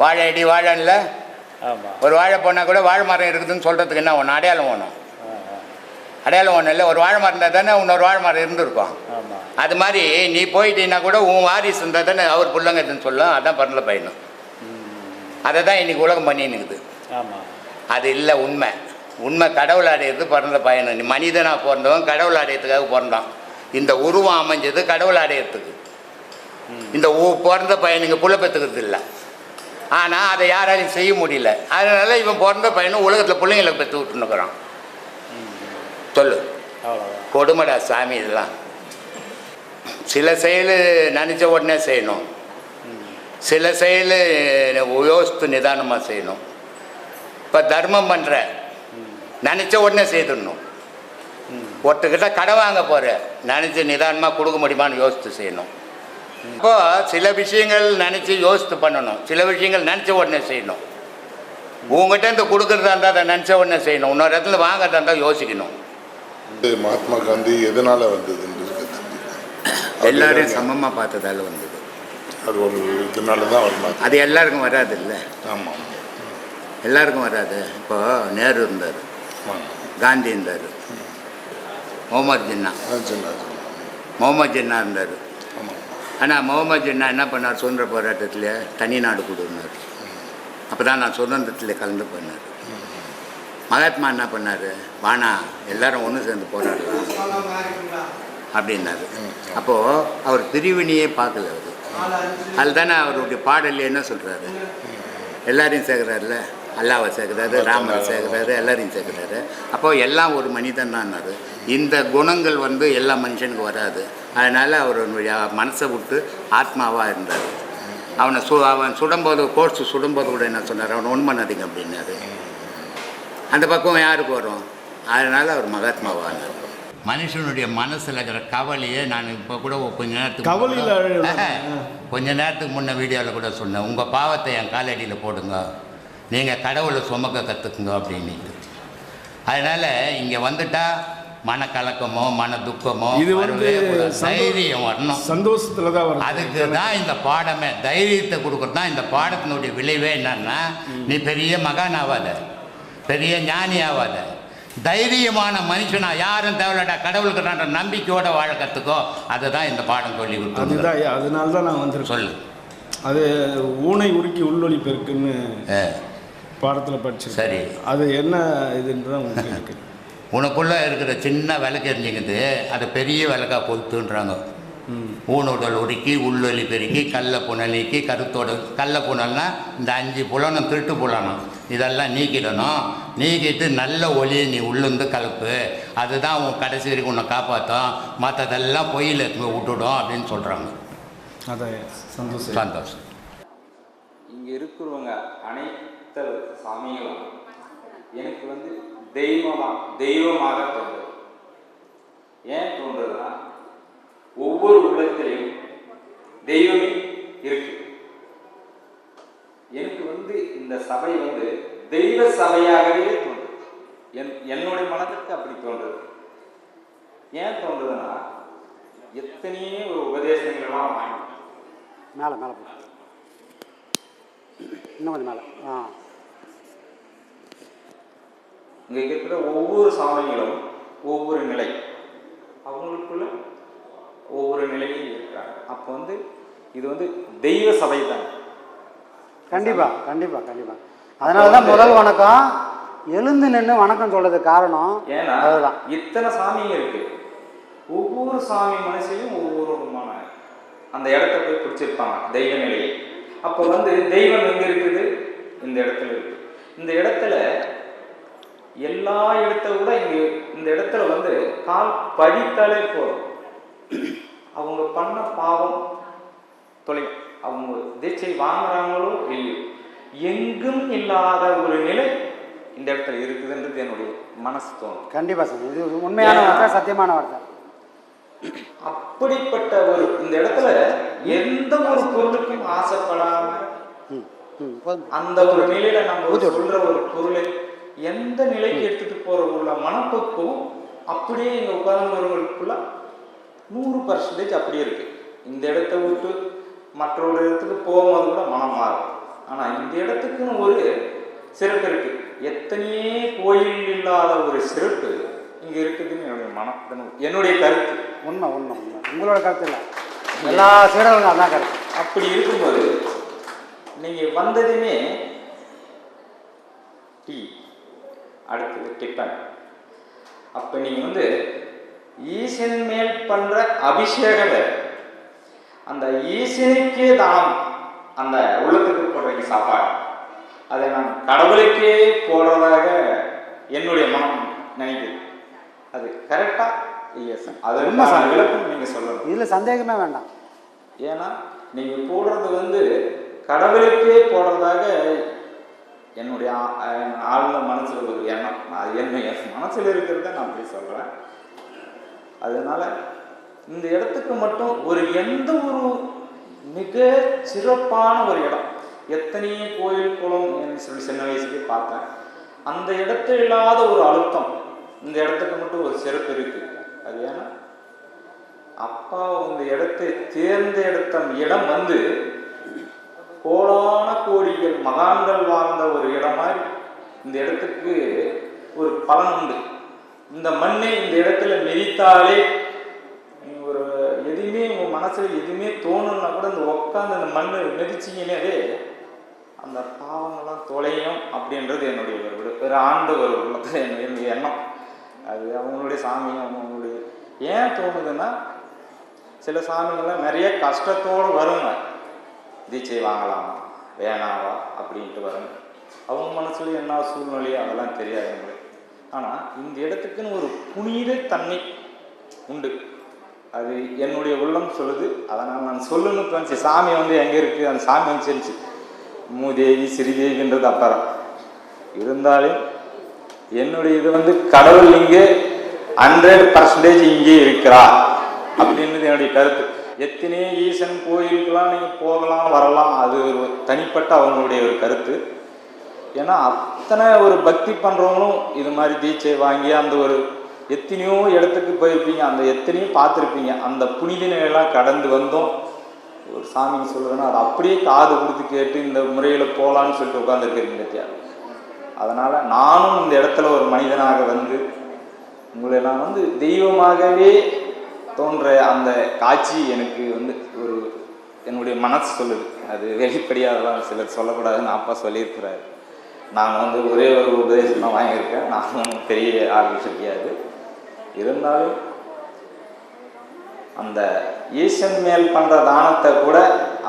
வாழை அடி வாழைன்ல. ஆமாம் ஒரு வாழை போனால் கூட வாழை மரம் இருக்குதுன்னு சொல்கிறதுக்கு என்ன ஒன்று அடையாளம் வேணும். அடையாளம் ஒன்றும் இல்லை. ஒரு வாழை மரம் இருந்தால் தானே இன்னொரு வாழை மரம் இருந்திருக்கும். ஆமாம் அது மாதிரி நீ போயிட்டீன்னா கூட உன் வாரிசு இருந்தால் தானே அவர் பிள்ளைங்க இதுன்னு சொல்லும். அதான் பிறந்த பையனும் அதை தான் இன்னைக்கு உலகம் பண்ணின்னுக்குது. ஆமாம் அது இல்லை உண்மை. உண்மை கடவுள் அடையிறது பிறந்த பையனு நீ மனிதனாக பிறந்தவன் கடவுள் அடையறதுக்காக பிறந்தான். இந்த உருவம் அமைஞ்சது கடவுள் அடையறதுக்கு இந்த பிறந்த பையனுங்க புள்ள பெற்றுக்கிறது இல்லை. ஆனால் அதை யாராலையும் செய்ய முடியல. அதனால இவன் பிறந்த பையனும் உலகத்தில் பிள்ளைங்களை பெற்று விட்டுனுக்குறான் சொல்லு. கொடுமைடா சாமி இதெல்லாம். சில செயல் நினச்ச உடனே செய்யணும். சில செயல் யோசித்து நிதானமாக செய்யணும். இப்போ தர்மம் பண்ணுற நினச்ச உடனே செய்துடணும். ஒருத்தர்கிட்ட கடை வாங்க போகிற நினச்சி நிதானமாக கொடுக்க முடியுமான்னு யோசித்து செய்யணும். இப்போ சில விஷயங்கள் நினச்சி யோசித்து பண்ணணும். சில விஷயங்கள் நினச்ச உடனே செய்யணும். உங்ககிட்ட இருந்து கொடுக்குறதா இருந்தால் அதை நினச்ச உடனே செய்யணும். இன்னொரு இடத்துல வாங்குறதா இருந்தால் யோசிக்கணும். மகாத்மா காந்தி எதனால தெரிஞ்சுக்கலாம். எல்லாரையும் சமமாக பார்த்ததால வந்தது. அது ஒரு இதனால தான் வரணும் அது எல்லாருக்கும் வராது இல்லை ஆமாம் எல்லாருக்கும் வராது. இப்போ நேரு இருந்தார். காந்தி இருந்தார். முகமது ஜின்னா. முகமது ஜின்னா இருந்தார். ஆனால் முகமது ஜின்னா என்ன பண்ணார்? சுதந்திர போராட்டத்தில் தனி நாடு கொடுனார் அப்போ தான் நான் சுதந்திரத்தில் கலந்து பண்ணார் மகாத்மா என்ன பண்ணார்? வானா எல்லாரும் ஒன்று சேர்ந்து போராடலாம் அப்படின்னாரு. அப்போது அவர் பிரிவினையே பார்க்கல அவர். அதில் தானே அவருடைய பாடல் என்ன சொல்கிறாரு எல்லாரையும் சேர்க்குறாருல அல்லாவை சேர்க்குறாரு ராமரை சேர்க்குறாரு எல்லாரையும் சேர்க்குறாரு. அப்போது எல்லாம் ஒரு மனிதன் தான் இந்த குணங்கள் வந்து எல்லா மனுஷனுக்கு வராது. அதனால் அவருடைய மனசை விட்டு ஆத்மாவாக இருந்தார். அவனை சு அவன் சுடும்போது கோர்ஸ் சுடும்போது கூட என்ன சொன்னார்? அவனை ஒன் பண்ணாதீங்க அப்படின்னாரு. அந்த பக்கம் யாருக்கு வரும்? அதனால் அவர் மகாத்மாவானார் மனுஷனுடைய மனசில் இருக்கிற கவலையை நான் இப்போ கூட கொஞ்ச நேரத்துக்கு கவலையில. கொஞ்ச நேரத்துக்கு முன்ன வீடியோவில் கூட சொன்னேன் உங்கள் பாவத்தை என் காலடியில் போடுங்க. நீங்கள் கடவுளை சுமக்க கற்றுக்குங்க அப்படின்ட்டு அதனால் இங்கே வந்துட்டா மனக்கலக்கமோ மன துக்கமோ இது வந்து தைரியம் வரணும். சந்தோஷத்துல தான் வரும் அதுக்கு தான் இந்த பாடமே தைரியத்தை கொடுக்குறது தான் இந்த பாடத்தினுடைய விளைவே என்னன்னா நீ பெரிய மகான் ஆகாத பெரிய ஞானி ஆகாத தைரியமான மனுஷனா யாரும் தேவையில்லடா கடவுளுக்கு நம்பிக்கையோட வாழ கற்றுக்கோ அதை தான் இந்த பாடம் சொல்லி கொடுத்து அதுதான் அதனால தான் நான் வந்திருக்கேன். சொல்லு. அது ஊனை உருக்கி உள்வழி பெருக்குன்னு ஆ, பாடத்தில் படிச்சிருக்கேன். சரி. அது என்ன இதுன்றதான் உங்களுக்கு உனக்குள்ளே இருக்கிற சின்ன விளக்கு எரிஞ்சுக்குது அதை பெரிய விளக்கா பொறுத்துன்றாங்க. ம் ஊனுடல் உருக்கி உள்ளொலி பெருக்கி கள்ள புனல் நீக்கி கருத்தோட கள்ள புனல்னா இந்த அஞ்சு புலனும் திருட்டு புலனும் இதெல்லாம் நீக்கிடணும். நீக்கிட்டு நல்ல ஒளியை நீ உள்ளுந்து கலப்பு. அதுதான் உன் கடைசி வரைக்கும் உன்னை காப்பாற்றும் மற்றதெல்லாம் பொய்யில் எடுத்து விட்டுடும் அப்படின்னு சொல்கிறாங்க அதான் சந்தோஷம். சந்தோஷம். இங்கே இருக்கிறவங்க அனைத்து சாமிகளும் எனக்கு வந்து தெய்வமாக தெய்வமாக தோன்றும். ஏன் தோன்றுதுன்னா ஒவ்வொரு உலகத்திலையும் தெய்வமே இருக்கு. எனக்கு வந்து இந்த சபை வந்து தெய்வ சபையாகவே தோன்றும். என் என்னுடைய மனதிற்கு அப்படி தோன்றுது. ஏன் தோன்றுதுன்னா எத்தனையோ ஒரு உபதேசங்களெல்லாம் வாங்கி மேலே மேலே போடு. இன்னும் கொஞ்சம் மேலே. ஆ. இங்கே இருக்கிற ஒவ்வொரு சாமிகளும் ஒவ்வொரு நிலை. அவங்களுக்குள்ள ஒவ்வொரு நிலையும் இருக்காங்க. அப்போ வந்து இது வந்து தெய்வ சபை தான். கண்டிப்பாக கண்டிப்பாக கண்டிப்பாாக அதனால தான் முதல் வணக்கம் எழுந்து நின்று வணக்கம் சொல்றதுக்கு காரணம் ஏன்னா அதுதான். இத்தனை சாமிங்க இருக்கு. ஒவ்வொரு சாமி மனசிலையும் ஒவ்வொரு விதமான அந்த இடத்த போய் பிடிச்சிருப்பாங்க தெய்வ நிலையை. அப்போ வந்து தெய்வம் எங்க இருக்குது? இந்த இடத்துல இருக்கு. இந்த இடத்துல எல்லா இடத்த விட இங்க இந்த இடத்துல வந்து கால் பதித்தாலே போதும். அவங்க பண்ண பாவம் தொலையும் அவங்க தீட்சை வாங்குறாங்களோ இல்லையோ எங்கும் இல்லாத ஒரு நிலை இந்த இடத்துல இருக்குதுன்றது என்னுடைய மனசு தோணும் கண்டிப்பா சாமி இது உண்மையான வார்த்தை சத்தியமான வார்த்தை. அப்படிப்பட்ட ஒரு இந்த இடத்துல எந்த ஒரு பொருளுக்கும் ஆசைப்படாம அந்த ஒரு நிலையில நம்ம சொல்ற ஒரு பொருளை எந்த நிலைக்கு எடுத்துட்டு போற உள்ள மனப்பக்குவம் அப்படியே இங்க உட்கார்ந்துருவங்களுக்குள்ள நூறு பர்சன்டேஜ் அப்படியே இருக்கு. இந்த இடத்த விட்டு மற்றொரு இடத்துக்கு போகும்போது கூட மனம் மாறும். ஆனா இந்த இடத்துக்குன்னு ஒரு சிறப்பு இருக்கு. எத்தனையே கோயில் இல்லாத ஒரு சிறப்பு இங்க இருக்குதுன்னு என்னுடைய மனம் என்னுடைய கருத்து. உண்மை உண்மை உண்மை. உங்களோட கருத்து இல்லை. எல்லா சீடர்களும் அதான் கருத்து. அப்படி இருக்கும்போது நீங்க வந்ததுமே டீ. அடுத்தது டிஃபன் அப்ப நீங்க வந்து ஈசன் மேல் பண்ற அபிஷேகம். அந்த ஈசனுக்கே தானம் அந்த உள்ளத்துக்கு போடுறீங்க சாப்பாடு அதை நான் கடவுளுக்கே போடுறதாக என்னுடைய மனம் நினைக்குது. அது கரெக்டா இல்லையா சார் அது சார். விளக்கம் நீங்க சொல்லணும். இதில் சந்தேகமே வேண்டாம். ஏன்னா நீங்க போடுறது வந்து கடவுளுக்கே போடுறதாக என்னுடைய ஆழ்ந்த மனசில் ஒரு எண்ணம். அது என்ன என் மனசில் இருக்கிறத நான் அப்படி சொல்கிறேன் அதனால் இந்த இடத்துக்கு மட்டும் ஒரு எந்த ஒரு மிக சிறப்பான ஒரு இடம். எத்தனையோ கோயில் குளம் என்று சொல்லி சின்ன வயசுலேயே பார்த்தேன். அந்த இடத்துல இல்லாத ஒரு அழுத்தம். இந்த இடத்துக்கு மட்டும் ஒரு சிறப்பு இருக்கு. அது ஏன்னா அப்பா இந்த இடத்தை தேர்ந்தெடுத்த இடம் வந்து கோடான கோடிகள் மகான்கள் வாழ்ந்த ஒரு இடம் மாதிரி இந்த இடத்துக்கு ஒரு பலன் உண்டு. இந்த மண்ணை இந்த இடத்துல மிதித்தாலே ஒரு எதுவுமே உங்க மனசுல எதுவுமே தோணுன்னா கூட இந்த உட்காந்து அந்த மண்ணை மெதிச்சிங்கனாவே அந்த பாவங்கள்லாம் தொலையும் அப்படின்றது என்னுடைய ஒரு ஒரு ஆண்டு ஒரு உள்ளத்துல என்னுடைய எண்ணம். அது அவங்களுடைய சாமி அவங்களுடைய ஏன் தோணுதுன்னா சில சாமிகள்லாம் நிறைய கஷ்டத்தோடு வருங்க. தீட்சை வாங்கலாமா வேணாவா அப்படின்ட்டு வரணும் அவங்க மனசில் என்ன சூழ்நிலையோ அதெல்லாம் தெரியாது எங்களுக்கு ஆனால் இந்த இடத்துக்குன்னு ஒரு புனித தன்மை உண்டு. அது என்னுடைய உள்ளம் சொல்லுது அதனால் நான் சொல்லணும்னு தோணுச்சு சாமி வந்து எங்கே இருக்குது அந்த சாமி வந்து மூதேவி சிறிதேவின்றது அப்புறம் இருந்தாலும் என்னுடைய இது வந்து கடவுள் இங்கே ஹண்ட்ரட் பர்சன்டேஜ் இங்கே இருக்கிறா அப்படின்றது என்னுடைய கருத்து. எத்தனையோ ஈசன் கோயிலுக்கெல்லாம் நீங்கள் போகலாம் வரலாம் அது ஒரு தனிப்பட்ட அவங்களுடைய ஒரு கருத்து. ஏன்னா அத்தனை ஒரு பக்தி பண்ணுறவங்களும் இது மாதிரி தீட்சை வாங்கி அந்த ஒரு எத்தனையோ இடத்துக்கு போயிருப்பீங்க அந்த எத்தனையோ பார்த்துருப்பீங்க. அந்த புனித நிலையெல்லாம் கடந்து வந்தோம். ஒரு சாமி சொல்லுதுன்னா அது அப்படியே காது கொடுத்து கேட்டு இந்த முறையில் போகலான்னு சொல்லிட்டு உட்காந்துருக்கிறீங்க பத்தியா அதனால் நானும் இந்த இடத்துல ஒரு மனிதனாக வந்து உங்களை நான் வந்து தெய்வமாகவே தோன்ற அந்த காட்சி எனக்கு வந்து ஒரு என்னுடைய மனசு சொல்லுது. அது வெளிப்படையாக அதெல்லாம் சிலர் சொல்லக்கூடாதுன்னு அப்பா சொல்லியிருக்கிறாரு. நான் வந்து ஒரே ஒரு உபதேசம் தான் வாங்கியிருக்கேன். நான் பெரிய ஆள் கிடையாது. இருந்தாலும் அந்த ஈசன் மேல் பண்ணுற தானத்தை கூட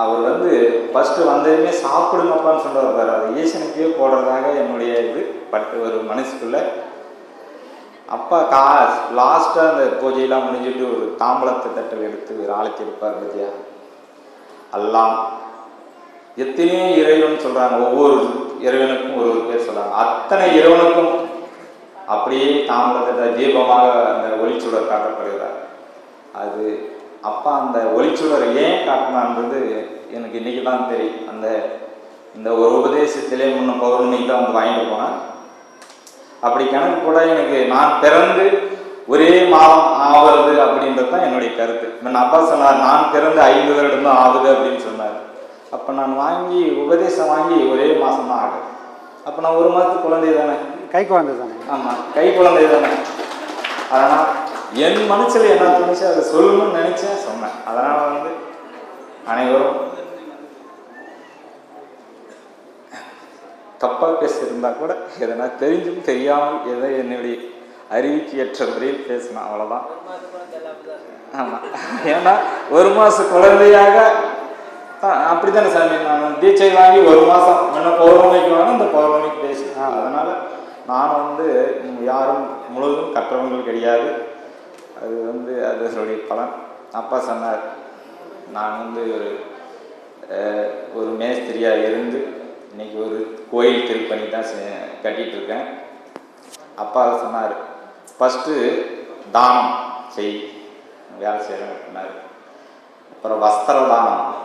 அவர் வந்து ஃபஸ்ட்டு வந்ததுமே சாப்பிடுங்கப்பான்னு சொல்லுவார் அது ஈசனுக்கே போடுறதாக என்னுடைய இது. பட்டு ஒரு மனசுக்குள்ளே அப்பா கா லாஸ்ட்டாக அந்த பூஜையெல்லாம் முடிஞ்சுட்டு ஒரு தாம்பலத்தை தட்டல் எடுத்து ஒரு ஆளுக்கு இருப்பார் பத்தியா எல்லாம் எத்தனையோ இறைவன் சொல்கிறாங்க ஒவ்வொரு இறைவனுக்கும் ஒரு ஒரு பேர் சொல்கிறாங்க அத்தனை இறைவனுக்கும் அப்படியே தாம்பளத்தை தீபமாக அந்த ஒளிச்சுடர் காட்டப்படுகிறார். அது அப்பா அந்த ஒளிச்சுடர் ஏன் காட்டினான்றது எனக்கு இன்றைக்கி தான் தெரியும். அந்த இந்த ஒரு உபதேசத்திலே முன்ன பௌர்ணமிக்கு தான் வந்து வாங்கிட்டு போனேன் அப்படி கணக்கு கூட எனக்கு நான் பிறந்து ஒரே மாதம் ஆவது அப்படின்றது தான் என்னுடைய கருத்து. இப்ப அப்பா சொன்னார் நான் பிறந்து ஐந்து வருடம் தான் ஆகுது அப்படின்னு சொன்னார். அப்போ நான் வாங்கி உபதேசம் வாங்கி ஒரே மாதம் தான் ஆகுது. அப்போ நான் ஒரு மாதத்துக்கு குழந்தை தானே? கைக்கு வந்தது தானே? ஆமாம் கை குழந்தை தானே. அதனால் என் மனசில் என்ன தோணுச்சு அதை சொல்லணும்னு நினச்சேன் சொன்னேன். அதனால் வந்து அனைவரும் தப்பாக பேசியிருந்தா கூட எதனா தெரிஞ்சும் தெரியாமல் எதை என்னுடைய அறிவிக்கு ஏற்ற முறையில் பேசினேன் அவ்வளோதான் ஆமாம் ஏன்னா ஒரு மாதம் குழந்தையாக அப்படி தானே சாமி? நான் தீட்சை வாங்கி ஒரு மாதம் என்ன பௌர்ணமிக்கு வேணும் இந்த பௌர்ணமிக்கு பேசினேன். அதனால் நான் வந்து யாரும் முழுவதும் கற்றவங்கள் கிடையாது. அது வந்து அதனுடைய பலன். அப்பா சொன்னார் நான் வந்து ஒரு ஒரு மேஸ்திரியாக இருந்து இன்னைக்கு ஒரு கோயில் திருப்பணி தான் செ- கட்டிட்டு இருக்கேன் அப்பா சொன்னார் ஃபஸ்ட்டு தானம் செய். வேலை செய்கிறேன் சொன்னார். அப்புறம் வஸ்திர தானம்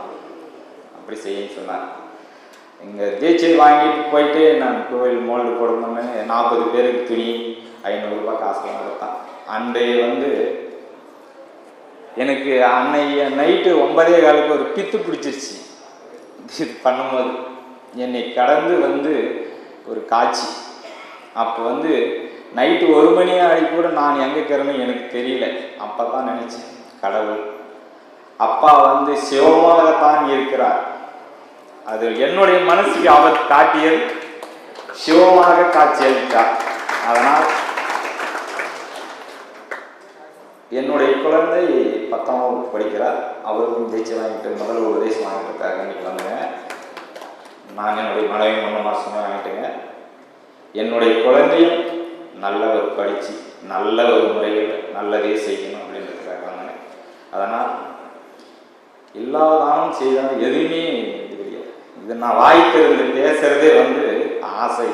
அப்படி செய்யன்னு சொன்னார். இங்கே தீட்சை வாங்கிட்டு போயிட்டு நான் கோவில் மோல்டு போடணும்னு நாற்பது பேருக்கு துணி ஐநூறுரூபா காசுலாம் கொடுத்தான். அன்றைய வந்து எனக்கு அன்னைய நைட்டு ஒன்பதே காலுக்கு ஒரு பித்து பிடிச்சிருச்சு. இது பண்ணும்போது. என்னை கடந்து வந்து ஒரு காட்சி. அப்போ வந்து நைட்டு ஒரு மணி ஆகி கூட நான் எங்கே இருக்கிறேன்னு எனக்கு தெரியல. அப்போ தான் நினச்சேன் கடவுள். அப்பா வந்து சிவமாகத்தான் இருக்கிறார். அது என்னுடைய மனசுக்கு அவர் காட்டியல் சிவமாக காட்சியளித்தார். அதனால் என்னுடைய குழந்தை பத்தாம் வகுப்பு படிக்கிறார். அவருக்கும் ஜெயிச்சு வாங்கிட்டு முதல் உபதேசம் வாங்கிட்டு இன்னைக்கு வந்தேன் நான் என்னுடைய மனைவி மூணு மாதமே வாங்கிட்டேங்க. என்னுடைய குழந்தையும் நல்ல ஒரு படித்து நல்ல ஒரு முறையில் நல்லதே செய்யணும் அப்படின்றதுக்காக வாங்க அதனால் எல்லா தானம் செய்தாலும் எதுவுமே இது கிடையாது. இது நான் வாய் பேசுகிறதே பேசுறதே வந்து ஆசை.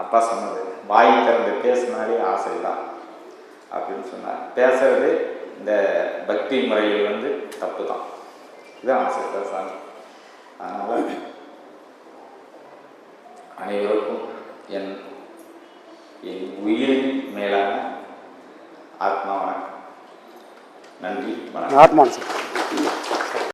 அப்பா சொன்னது வாய் திறந்து பேசினாலே ஆசை தான் அப்படின்னு சொன்னார். பேசுறது இந்த பக்தி முறையில் வந்து தப்பு தான் இதுதான் ஆசை. தான் சாமி. அதனால் அனைவருக்கும் என் என் உயிரின் மேலான ஆத்மா வணக்கம். நன்றி வணக்கம். ஆத்மா